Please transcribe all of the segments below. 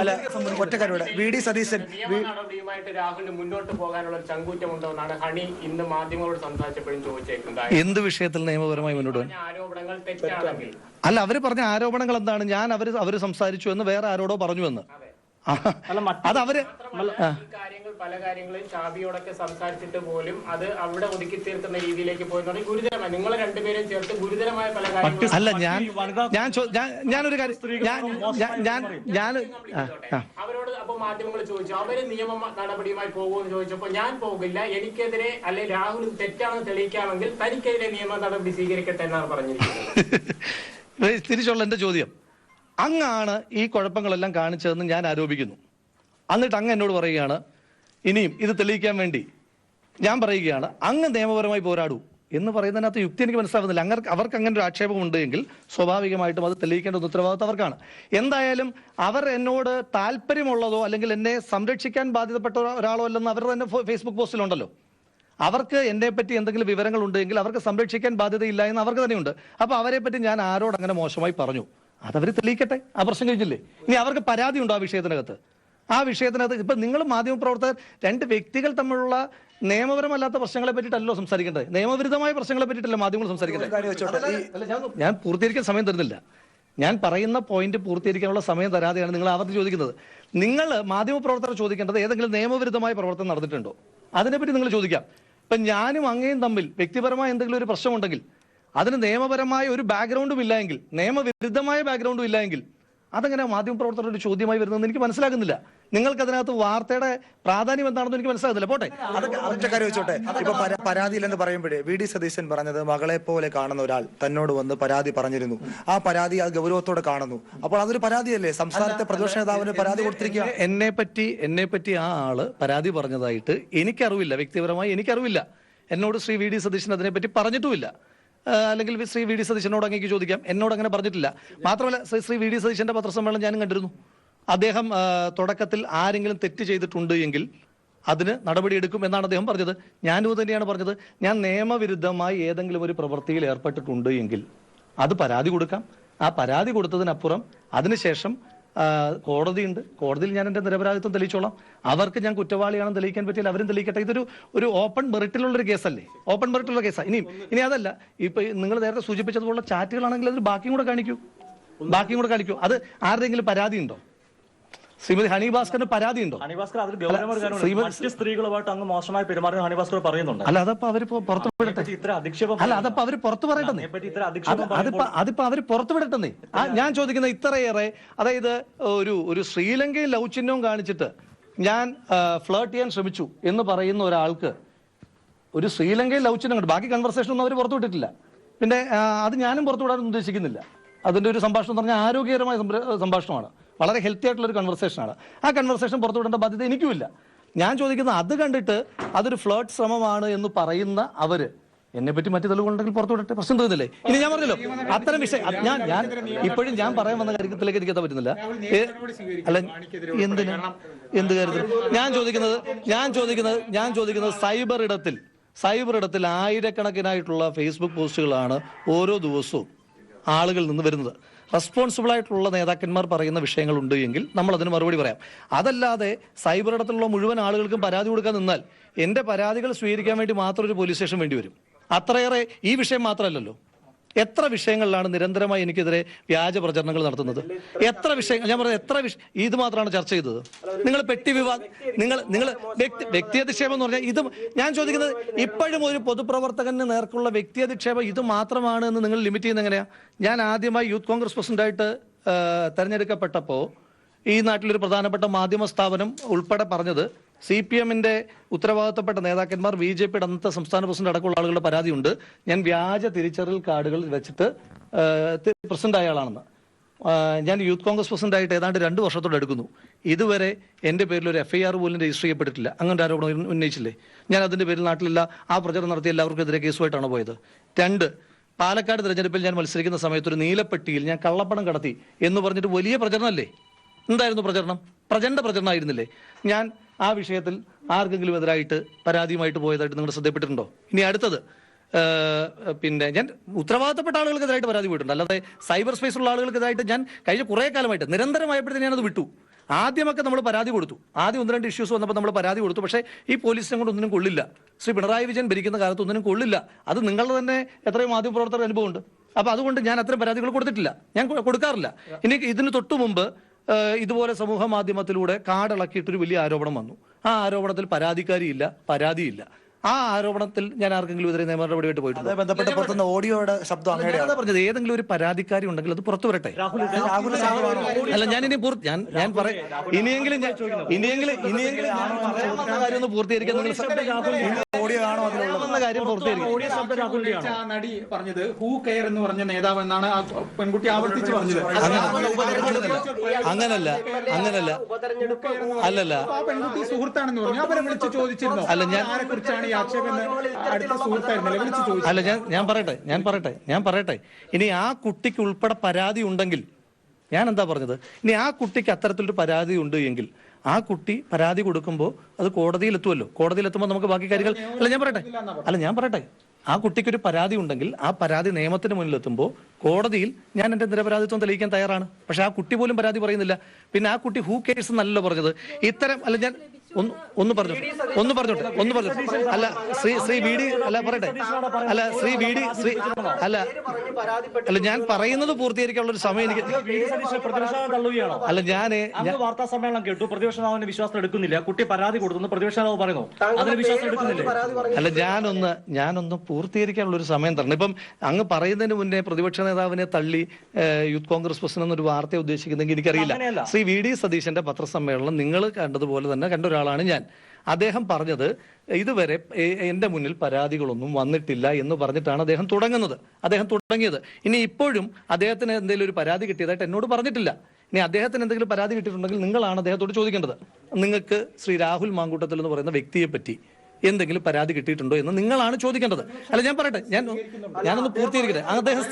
അല്ല ഒറ്റക്കാരോട്. V D Satheesan നിയമ നടപടിയുമായിട്ട് രാഹുലിന് മുന്നോട്ട് പോകാനുള്ള ചങ്കൂറ്റമുണ്ടോ എന്നാണ് ഹണി ഇന്ന് മാധ്യമങ്ങളോട് സംസാരിച്ചപ്പോഴും ചോദിച്ചേക്കുന്നത്. എന്ത് വിഷയത്തിൽ നിയമപരമായി മുന്നോട്ട് പോകാൻ? ആരോപണങ്ങൾ തെറ്റാണെങ്കിൽ. അല്ല അവർ പറഞ്ഞ ആരോപണങ്ങൾ എന്താണ്? ഞാൻ അവർ അവർ സംസാരിച്ചു എന്ന് വേറെ ആരോടോ പറഞ്ഞു എന്ന് അത് അവർ കാര്യങ്ങൾ പല കാര്യങ്ങളും ഷാബിയോടൊക്കെ സംസാരിച്ചിട്ട് പോലും അത് അവിടെ ഒതുക്കി തീർക്കുന്ന രീതിയിലേക്ക് പോയി ഗുരുതരമായി. നിങ്ങൾ രണ്ടുപേരും ചേർത്ത് ഗുരുതരമായ പല കാര്യങ്ങളും അല്ല ഞാൻ ഞാൻ ഞാനൊരു കാര്യം ഞാൻ ഞാൻ. അവരോട് അപ്പൊ മാധ്യമങ്ങൾ ചോദിച്ചു അവർ നിയമ നടപടിയുമായി പോകുമെന്ന് ചോദിച്ചപ്പോൾ ഞാൻ പോകില്ല. എനിക്കെതിരെ അല്ലെ രാഹുൽ തെറ്റാണെന്ന് തെളിയിക്കാമെങ്കിൽ തനിക്കെതിരെ നിയമ നടപടി സ്വീകരിക്കട്ടെ എന്നാണ് പറഞ്ഞിരിക്കുന്നത്. തിരിച്ചുള്ള എന്റെ ചോദ്യം. അങ്ങാണ് ഈ കുഴപ്പങ്ങളെല്ലാം കാണിച്ചതെന്ന് ഞാൻ ആരോപിക്കുന്നു. എന്നിട്ട് അങ്ങ് എന്നോട് പറയുകയാണ് ഇനിയും ഇത് തെളിയിക്കാൻ വേണ്ടി ഞാൻ പറയുകയാണ് അങ്ങ് നിയമപരമായി പോരാടൂ. എന്ന് പറയുന്നതിനകത്ത് യുക്തി എനിക്ക് മനസ്സിലാവുന്നില്ല. അങ്ങനെ അവർക്ക് അങ്ങനെ ഒരു ആക്ഷേപം ഉണ്ടെങ്കിൽ സ്വാഭാവികമായിട്ടും അത് തെളിയിക്കേണ്ട ഉത്തരവാദിത്വം അവർക്കാണ്. എന്തായാലും അവർ എന്നോട് താല്പര്യമുള്ളതോ അല്ലെങ്കിൽ എന്നെ സംരക്ഷിക്കാൻ ബാധ്യതപ്പെട്ട ഒരാളോ അല്ലെന്ന് അവർ തന്നെ ഫേസ്ബുക്ക് പോസ്റ്റിലുണ്ടല്ലോ. അവർക്ക് എന്നെ പറ്റി എന്തെങ്കിലും വിവരങ്ങൾ ഉണ്ടെങ്കിൽ അവർക്ക് സംരക്ഷിക്കാൻ ബാധ്യതയില്ല എന്ന് അവർക്ക് തന്നെയുണ്ട്. അപ്പോൾ അവരെ പറ്റി ഞാൻ ആരോട് അങ്ങനെ മോശമായി പറഞ്ഞു? അതവർ തെളിയിക്കട്ടെ? ആ പ്രശ്നം കഴിഞ്ഞില്ലേ? ഇനി അവർക്ക് പരാതി ഉണ്ടോ ആ വിഷയത്തിനകത്ത്? ആ വിഷയത്തിനകത്ത് ഇപ്പം നിങ്ങൾ മാധ്യമപ്രവർത്തകർ രണ്ട് വ്യക്തികൾ തമ്മിലുള്ള നിയമപരമല്ലാത്ത പ്രശ്നങ്ങളെ പറ്റിയിട്ടല്ലോ സംസാരിക്കേണ്ടത്. നിയമവിരുദ്ധമായ പ്രശ്നങ്ങളെ പറ്റിയിട്ടല്ല മാധ്യമങ്ങൾ സംസാരിക്കേണ്ടത്? ഞാൻ പൂർത്തീകരിക്കാൻ സമയം തരുന്നില്ല. ഞാൻ പറയുന്ന പോയിന്റ് പൂർത്തീകരിക്കാനുള്ള സമയം തരാതെയാണ് നിങ്ങൾ ആവർത്തി ചോദിക്കുന്നത്. നിങ്ങൾ മാധ്യമപ്രവർത്തകർ ചോദിക്കേണ്ടത് ഏതെങ്കിലും നിയമവിരുദ്ധമായ പ്രവർത്തനം നടന്നിട്ടുണ്ടോ? അതിനെപ്പറ്റി നിങ്ങൾ ചോദിക്കാം. ഇപ്പം ഞാനും അങ്ങയും തമ്മിൽ വ്യക്തിപരമായ എന്തെങ്കിലും ഒരു പ്രശ്നമുണ്ടെങ്കിൽ അതിന് നിയമപരമായ ഒരു ബാക്ക്ഗ്രൗണ്ടും ഇല്ലെങ്കിൽ നിയമവിരുദ്ധമായ ബാക്ക്ഗ്രൗണ്ടും ഇല്ലെങ്കിൽ അതെങ്ങനെ മാധ്യമ പ്രവർത്തകരുടെ ചോദ്യമായി വരുന്നതെന്ന് എനിക്ക് മനസ്സിലാകുന്നില്ല. നിങ്ങൾക്ക് അതിനകത്ത് വാർത്തയുടെ പ്രാധാന്യം എന്താണെന്ന് എനിക്ക് മനസ്സിലാകുന്നില്ല. പോട്ടെ. അതൊക്കെ വെച്ചോട്ടെ. ഇപ്പൊ പരാ- പരാതിയില്ലെന്ന് പറയുമ്പോഴേ വി ഡി സതീശൻ പറഞ്ഞത് മകളെ പോലെ കാണുന്ന ഒരാൾ തന്നോട് വന്ന് പരാതി പറഞ്ഞിരുന്നു. ആ പരാതി അത് ഗൗരവത്തോടെ കാണുന്നു. അപ്പോൾ അതൊരു പരാതിയല്ലേ? സംസ്ഥാനത്തെ പ്രതിപക്ഷ നേതാവിന് പരാതി കൊടുത്തിരിക്കുക. എന്നെ പറ്റി എന്നെ പറ്റി ആ ആൾ പരാതി പറഞ്ഞതായിട്ട് എനിക്കറിവില്ല. വ്യക്തിപരമായി എനിക്കറിവില്ല. എന്നോട് ശ്രീ വി ഡി സതീശൻ അതിനെപ്പറ്റി പറഞ്ഞിട്ടുമില്ല. ആ, അല്ലെങ്കിൽ ശ്രീ വി ഡി സതീശനോട് അങ്ങേക്ക് ചോദിക്കാം. എന്നോട് അങ്ങനെ പറഞ്ഞിട്ടില്ല. മാത്രമല്ല ശ്രീ- വി ഡി സതീശന്റെ പത്രസമ്മേളനം ഞാനും കണ്ടിരുന്നു. അദ്ദേഹം തുടക്കത്തിൽ ആരെങ്കിലും തെറ്റ് ചെയ്തിട്ടുണ്ട് എങ്കിൽ അതിന് നടപടിയെടുക്കും എന്നാണ് അദ്ദേഹം പറഞ്ഞത്. ഞാനും തന്നെയാണ് പറഞ്ഞത്. ഞാൻ നിയമവിരുദ്ധമായി ഏതെങ്കിലും ഒരു പ്രവൃത്തിയിൽ ഏർപ്പെട്ടിട്ടുണ്ട് എങ്കിൽ അത് പരാതി കൊടുക്കാം. ആ പരാതി കൊടുത്തതിനപ്പുറം അതിനുശേഷം കോടതിയുണ്ട്. കോടതിയിൽ ഞാൻ എന്റെ നിരപരാധിത്വം തെളിയിച്ചോളാം. അവർക്ക് ഞാൻ കുറ്റവാളിയാണെന്ന് തെളിയിക്കാൻ പറ്റില്ല അവരും തെളിയിക്കട്ടെ. ഇതൊരു ഒരു ഓപ്പൺ മെറിറ്റിലുള്ള ഒരു കേസല്ലേ? ഓപ്പൺ മെറിറ്റുള്ള കേസാണ് ഇനിയും ഇനി അതല്ല. ഇപ്പൊ നിങ്ങൾ നേരത്തെ സൂചിപ്പിച്ചതുപോലുള്ള ചാറ്റുകളാണെങ്കിൽ അതിൽ ബാക്കിയും കൂടെ കാണിക്കൂ. ബാക്കിയും കൂടെ കാണിക്കൂ. അത് ആരുടെയെങ്കിലും പരാതി ഉണ്ടോ ശ്രീമതി ഹണി ഭാസ്കറിന് പരാതി ഉണ്ടോ ഹണിഭാസ്കർ അതിൽ ഗൗരവമായ മറ്റ് സ്ത്രീകളുമായിട്ട് അങ്ങ് മോശമായി പെരുമാറുന്ന ഹണിഭാസ്കർ പറയുന്നുണ്ട്. അല്ല അതപ്പോ അവർ പുറത്തു വിടട്ടെ. ഇത്ര അധിക്ഷേപം അല്ല അതപ്പോ അവർ പുറത്തു പറയട്ടെ അതിനെപ്പറ്റി ഇത്ര അതിപ്പോ അതിപ്പോ അവർ പുറത്തു വിടട്ടെന്നേ. ആ ഞാൻ ചോദിക്കുന്ന ഇത്രയേറെ അതായത് ഒരു ഒരു ശ്രീലങ്കയിൽ ലൗചിന്യവും കാണിച്ചിട്ട് ഞാൻ ഫ്ലേർട്ട് ചെയ്യാൻ ശ്രമിച്ചു എന്ന് പറയുന്ന ഒരാൾക്ക് ഒരു ശ്രീലങ്കയിൽ ലൗചിന്യം കണ്ടു. ബാക്കി കൺവെർസേഷൻ ഒന്നും അവർ പുറത്തു വിട്ടിട്ടില്ല. പിന്നെ അത് ഞാനും പുറത്തു വിടാൻ ഉദ്ദേശിക്കുന്നില്ല. അതിന്റെ ഒരു സംഭാഷണം എന്ന് പറഞ്ഞാൽ ആരോഗ്യകരമായ സംഭാഷണമാണ്. വളരെ ഹെൽത്തി ആയിട്ടുള്ള ഒരു കൺവെർസേഷനാണ് ആ കൺവെർസേഷൻ പുറത്തുവിടേണ്ട ബാധ്യത എനിക്കുമില്ല. ഞാൻ ചോദിക്കുന്നത് അത് കണ്ടിട്ട് അതൊരു ഫ്ലേർട്ട് ശ്രമമാണ് എന്ന് പറയുന്ന അവർ എന്നെ പറ്റി മറ്റു തെളിവുണ്ടെങ്കിൽ പുറത്തു വിടട്ടെ. പ്രശ്നം തോന്നുന്നില്ലേ ഇനി ഞാൻ പറഞ്ഞല്ലോ അത്തരം വിഷയം ഞാൻ ഞാൻ ഇപ്പോഴും ഞാൻ പറയാൻ വന്ന കാര്യത്തിലേക്ക് എനിക്ക് എത്താൻ പറ്റുന്നില്ല. അല്ല എന്തിന്? എന്ത് കാര്യത്തിൽ ഞാൻ ചോദിക്കുന്നത് ഞാൻ ചോദിക്കുന്നത് ഞാൻ ചോദിക്കുന്നത് സൈബർ ഇടത്തിൽ സൈബർ ഇടത്തിൽ ആയിരക്കണക്കിനായിട്ടുള്ള ഫേസ്ബുക്ക് പോസ്റ്റുകളാണ് ഓരോ ദിവസവും ആളുകളിൽ നിന്ന് വരുന്നത്. റെസ്പോൺസിബിൾ ആയിട്ടുള്ള നേതാക്കന്മാർ പറയുന്ന വിഷയങ്ങളുണ്ട് എങ്കിൽ നമ്മൾ അതിന് മറുപടി പറയാം. അതല്ലാതെ സൈബർ ഇടത്തിലുള്ള മുഴുവൻ ആളുകൾക്കും പരാതി കൊടുക്കാൻ നിന്നാൽ എന്റെ പരാതികൾ സ്വീകരിക്കാൻ വേണ്ടി മാത്രം ഒരു പോലീസ് സ്റ്റേഷൻ വേണ്ടി വരും. അത്രയേറെ ഈ വിഷയം മാത്രമല്ലല്ലോ. എത്ര വിഷയങ്ങളിലാണ് നിരന്തരമായി എനിക്കെതിരെ വ്യാജ പ്രചരണങ്ങൾ നടത്തുന്നത്? എത്ര വിഷയങ്ങൾ ഞാൻ പറഞ്ഞത് എത്ര വിഷ ഇത് മാത്രമാണ് ചർച്ച ചെയ്തത്. നിങ്ങൾ പെട്ടി വിവാദം നിങ്ങൾ നിങ്ങൾ വ്യക്തി വ്യക്തിയധിക്ഷേപം എന്ന് പറഞ്ഞാൽ ഇത് ഞാൻ ചോദിക്കുന്നത് ഇപ്പോഴും ഒരു പൊതുപ്രവർത്തകന് നേർക്കുള്ള വ്യക്തിയധിക്ഷേപം ഇത് മാത്രമാണ് എന്ന് നിങ്ങൾ ലിമിറ്റ് ചെയ്യുന്ന എങ്ങനെയാ? ഞാൻ ആദ്യമായി യൂത്ത് കോൺഗ്രസ് പ്രസിഡന്റായിട്ട് തെരഞ്ഞെടുക്കപ്പെട്ടപ്പോൾ ഈ നാട്ടിലൊരു പ്രധാനപ്പെട്ട മാധ്യമ സ്ഥാപനം ഉൾപ്പെടെ പറഞ്ഞത് സി പി എമ്മിന്റെ ഉത്തരവാദിത്തപ്പെട്ട നേതാക്കന്മാർ ബി ജെ പിയുടെ അന്നത്തെ സംസ്ഥാന പ്രസിഡന്റ് അടക്കമുള്ള ആളുകളുടെ പരാതിയുണ്ട്. ഞാൻ വ്യാജ തിരിച്ചറിയൽ കാർഡുകൾ വെച്ചിട്ട് പ്രസിഡന്റ് ആയ ആളാണെന്ന് ഞാൻ യൂത്ത് കോൺഗ്രസ് പ്രസിഡന്റ് ആയിട്ട് ഏതാണ്ട് രണ്ട് വർഷത്തോടെ എടുക്കുന്നു. ഇതുവരെ എന്റെ പേരിൽ ഒരു എഫ് ഐ ആർ പോലും രജിസ്റ്റർ ചെയ്യപ്പെട്ടിട്ടില്ല. അങ്ങനെ ആരോപണം ഉന്ന- ഉന്നയിച്ചില്ലേ? ഞാൻ അതിന്റെ പേരിൽ നാട്ടിലില്ല ആ പ്രചരണം നടത്തിയ എല്ലാവർക്കും എതിരെ കേസുമായിട്ടാണ് പോയത്. രണ്ട് പാലക്കാട് തിരഞ്ഞെടുപ്പിൽ ഞാൻ മത്സരിക്കുന്ന സമയത്ത് ഒരു നീലപ്പെട്ടിയിൽ ഞാൻ കള്ളപ്പണം കടത്തി എന്ന് പറഞ്ഞിട്ട് വലിയ പ്രചരണമല്ലേ? എന്തായിരുന്നു പ്രചരണം? പ്രചണ്ഡ പ്രചരണമായിരുന്നില്ലേ? ഞാൻ ആ വിഷയത്തിൽ ആർക്കെങ്കിലും എതിരായിട്ട് പരാതിയുമായിട്ട് പോയതായിട്ട് നിങ്ങൾ ശ്രദ്ധപ്പെട്ടിട്ടുണ്ടോ ഇനി അടുത്തത് പിന്നെ ഞാൻ ഉത്തരവാദിത്തപ്പെട്ട ആളുകൾക്കെതിരായിട്ട് പരാതി പോയിട്ടുണ്ട്. അല്ലാതെ സൈബർ സ്പേസിലുള്ള ആളുകൾക്കെതിരായിട്ട് ഞാൻ കഴിഞ്ഞ കുറേ കാലമായിട്ട് നിരന്തരമായപ്പോഴത്തേന് ഞാനത് വിട്ടു. ആദ്യമൊക്കെ നമ്മൾ പരാതി കൊടുത്തു. ആദ്യം ഒന്ന് രണ്ട് ഇഷ്യൂസ് വന്നപ്പോൾ നമ്മൾ പരാതി കൊടുത്തു. പക്ഷേ ഈ പോലീസിനെ കൊണ്ട് ഒന്നിനും കൊള്ളില്ല. ശ്രീ പിണറായി വിജയൻ ഭരിക്കുന്ന കാലത്ത് ഒന്നിനും കൊള്ളില്ല. അത് നിങ്ങളുടെ തന്നെ എത്രയോ മാധ്യമപ്രവർത്തകർ അനുഭവമുണ്ട്. അപ്പൊ അതുകൊണ്ട് ഞാൻ അത്തരം പരാതികൾ കൊടുത്തിട്ടില്ല. ഞാൻ കൊടുക്കാറില്ല. ഇനി ഇതിന് തൊട്ടു മുമ്പ് ഇതുപോലെ സമൂഹ മാധ്യമത്തിലൂടെ കാടിളക്കിയിട്ടൊരു വലിയ ആരോപണം വന്നു. ആ ആരോപണത്തിൽ പരാതിക്കാരിയില്ല പരാതിയില്ല. ആ ആരോപണത്തിൽ ഞാൻ ആർക്കെങ്കിലും ഇതിനെ നിയമ നടപടിയായിട്ട് പോയിട്ടുണ്ട്? ബന്ധപ്പെട്ട് പുറത്തുനിന്ന് ഓഡിയോയുടെ ശബ്ദം അങ്ങനെയാണ് പറഞ്ഞത് ഏതെങ്കിലും ഒരു പരാതിക്കാരി ഉണ്ടെങ്കിൽ അത് പുറത്തു വരട്ടെ. രാഹുൽ രാഹുൽ അല്ല ഞാൻ ഇനി പൂർത്തി ഞാൻ ഞാൻ പറയാം ഇനിയെങ്കിലും ഇനിയെങ്കിലും ഇനിയെങ്കിലും ഞാൻ കാര്യം ഒന്ന് പൂർത്തീകരിക്കാൻ ഓഡിയോ ആണോ കാര്യം ആ നടി പറഞ്ഞത് ഹൂ കെയർ എന്ന് പറഞ്ഞ നേതാവ് എന്നാണ് ആ പെൺകുട്ടി ആവർത്തിച്ച് പറഞ്ഞത്. അങ്ങനല്ല അങ്ങനല്ല. അല്ലല്ല. ആ പെൺകുട്ടി സുഹൃത്താണെന്ന് പറഞ്ഞു. അവരെ വിളിച്ച് ചോദിച്ചിരുന്നു? അല്ല, ഞാൻ- ആരെ കുറിച്ചാണ് ഈ ആക്ഷേപം അടുത്ത സുഹൃത്തായിരുന്നല്ലേ വിളിച്ച് ചോദിച്ചു അല്ല ഞാൻ ഞാൻ പറയട്ടെ ഞാൻ പറയട്ടെ ഞാൻ പറയട്ടെ. ഇനി ആ കുട്ടിക്ക് ഉൾപ്പെടെ പരാതി ഉണ്ടെങ്കിൽ ഞാൻ എന്താ പറഞ്ഞത്? ഇനി ആ കുട്ടിക്ക് അത്തരത്തിലൊരു പരാതി ഉണ്ട് എങ്കിൽ ആ കുട്ടി പരാതി കൊടുക്കുമ്പോൾ അത് കോടതിയിൽ എത്തുമല്ലോ കോടതിയിൽ എത്തുമ്പോൾ നമുക്ക് ബാക്കി കാര്യങ്ങൾ അല്ല ഞാൻ പറയട്ടെ. അല്ല ഞാൻ പറയട്ടെ. ആ കുട്ടിക്കൊരു പരാതി ഉണ്ടെങ്കിൽ ആ പരാതി നിയമത്തിന് മുന്നിൽ എത്തുമ്പോൾ കോടതിയിൽ ഞാൻ എന്റെ നിരപരാധിത്വം തെളിയിക്കാൻ തയ്യാറാണ്. പക്ഷെ ആ കുട്ടി പോലും പരാതി പറയുന്നില്ല. പിന്നെ ആ കുട്ടി ഹൂ കേസ് എന്നല്ലോ പറഞ്ഞത്. ഇത്തരം അല്ല ഞാൻ ഒന്ന് ഒന്ന് പറഞ്ഞു. ഒന്ന് പറഞ്ഞോട്ടെ ഒന്ന് പറഞ്ഞു. അല്ല ശ്രീ ശ്രീ വി ഡി അല്ല പറയട്ടെ. അല്ല ശ്രീ വി ഡി ശ്രീ അല്ല അല്ല ഞാൻ പറയുന്നത് പൂർത്തീകരിക്കാനുള്ള ഒരു സമയം എനിക്ക് അല്ല ഞാൻ അങ്ങ് വാർത്താ സമ്മേളനം കേട്ടു. പ്രതിപക്ഷ നേതാവിന്റെ വിശ്വാസം എടുക്കുന്നില്ല. കുട്ടി പരാതി കൊടുത്തു. പ്രതിപക്ഷ നേതാവ് പറയുന്നു. അതിന് വിശ്വാസം എടുക്കുന്നില്ല? അല്ല ഞാനൊന്ന് ഞാനൊന്ന് പൂർത്തീകരിക്കാനുള്ള ഒരു സമയം തരണം. ഇപ്പം അങ്ങ് പറയുന്നതിന് മുന്നേ പ്രതിപക്ഷ നേതാവിനെ തള്ളി യൂത്ത് കോൺഗ്രസ് പ്രസിഡന്റ് എന്നൊരു വാർത്ത ഉദ്ദേശിക്കുന്നെങ്കിൽ എനിക്കറിയില്ല. ശ്രീ വി ഡി സതീശന്റെ പത്രസമ്മേളനം നിങ്ങൾ കണ്ടതുപോലെ തന്നെ കണ്ട ഒരാളാണ് ഞാൻ. അദ്ദേഹം പറഞ്ഞത് ഇതുവരെ എന്റെ മുന്നിൽ പരാതികളൊന്നും വന്നിട്ടില്ല എന്ന് പറഞ്ഞിട്ടാണ് അദ്ദേഹം തുടങ്ങുന്നത്. അദ്ദേഹം തുടങ്ങിയത്. ഇനി ഇപ്പോഴും അദ്ദേഹത്തിന് എന്തെങ്കിലും ഒരു പരാതി കിട്ടിയതായിട്ട് എന്നോട് പറഞ്ഞിട്ടില്ല. ഇനി അദ്ദേഹത്തിന് എന്തെങ്കിലും പരാതി കിട്ടിയിട്ടുണ്ടെങ്കിൽ നിങ്ങളാണ് അദ്ദേഹത്തോട് ചോദിക്കേണ്ടത്. നിങ്ങൾക്ക് ശ്രീ രാഹുൽ മാങ്കൂട്ടത്തിൽ എന്ന് പറയുന്ന വ്യക്തിയെ പറ്റി എന്തെങ്കിലും പരാതി കിട്ടിയിട്ടുണ്ടോ എന്ന് നിങ്ങളാണ് ചോദിക്കേണ്ടത്. അല്ല ഞാൻ പറയട്ടെ ഞാൻ ഞാനൊന്ന് പൂർത്തീകരിക്കട്ടെ. അദ്ദേഹം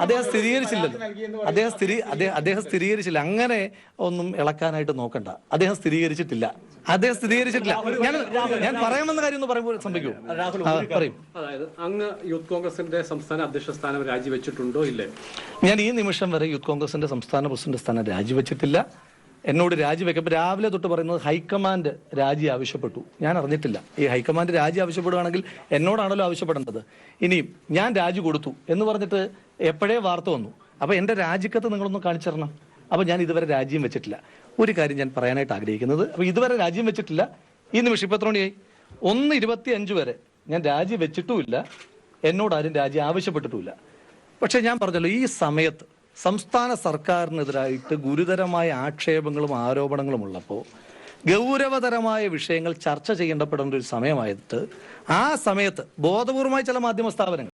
അദ്ദേഹം സ്ഥിരീകരിച്ചില്ലല്ലോ. അദ്ദേഹം സ്ഥിരീ അദ്ദേഹം അദ്ദേഹം സ്ഥിരീകരിച്ചില്ല. അങ്ങനെ ഒന്നും ഇളക്കാനായിട്ട് നോക്കണ്ട. അദ്ദേഹം സ്ഥിരീകരിച്ചിട്ടില്ല. അദ്ദേഹം സ്ഥിരീകരിച്ചിട്ടില്ല. ഞാൻ ഞാൻ പറയാമെന്ന കാര്യം ഒന്ന് പറയുമ്പോൾ സംഭവിക്കൂ. പറയും. അതായത് അങ്ങ് യൂത്ത് കോൺഗ്രസിന്റെ സംസ്ഥാന അധ്യക്ഷ സ്ഥാനം രാജിവെച്ചിട്ടുണ്ടോ ഇല്ലേ? ഞാൻ ഈ നിമിഷം വരെ യൂത്ത് കോൺഗ്രസിന്റെ സംസ്ഥാന പ്രസിഡന്റ് സ്ഥാനം രാജിവെച്ചിട്ടില്ല. എന്നോട് രാജിവെക്കും രാവിലെ തൊട്ട് പറയുന്നത് ഹൈക്കമാൻഡ് രാജി ആവശ്യപ്പെട്ടു. ഞാൻ അറിഞ്ഞിട്ടില്ല. ഈ ഹൈക്കമാൻഡ് രാജി ആവശ്യപ്പെടുകയാണെങ്കിൽ എന്നോടാണല്ലോ ആവശ്യപ്പെടേണ്ടത്. ഇനിയും ഞാൻ രാജി കൊടുത്തു എന്ന് പറഞ്ഞിട്ട് എപ്പോഴേ വാർത്ത വന്നു? അപ്പോൾ എന്റെ രാജിക്കത്ത് നിങ്ങളൊന്ന് കാണിച്ചു തരണം അപ്പോൾ ഞാൻ ഇതുവരെ രാജ്യം വെച്ചിട്ടില്ല. ഒരു കാര്യം ഞാൻ പറയാനായിട്ട് ആഗ്രഹിക്കുന്നത് അപ്പോൾ ഇതുവരെ രാജ്യം വെച്ചിട്ടില്ല. ഈ നിമിഷം ഇപ്പം എത്ര മണിയായി? ഒന്ന് ഇരുപത്തി അഞ്ച് വരെ ഞാൻ രാജി വെച്ചിട്ടുമില്ല. എന്നോട് ആരും രാജി ആവശ്യപ്പെട്ടിട്ടുമില്ല. പക്ഷേ ഞാൻ പറഞ്ഞല്ലോ ഈ സമയത്ത് സംസ്ഥാന സർക്കാരിനെതിരായിട്ട് ഗുരുതരമായ ആക്ഷേപങ്ങളും ആരോപണങ്ങളും ഉള്ളപ്പോൾ ഗൗരവതരമായ വിഷയങ്ങൾ ചർച്ച ചെയ്യേണ്ടപ്പെടേണ്ട ഒരു സമയമായിട്ട് ആ സമയത്ത് ബോധപൂർവമായ ചില മാധ്യമ സ്ഥാപനങ്ങൾ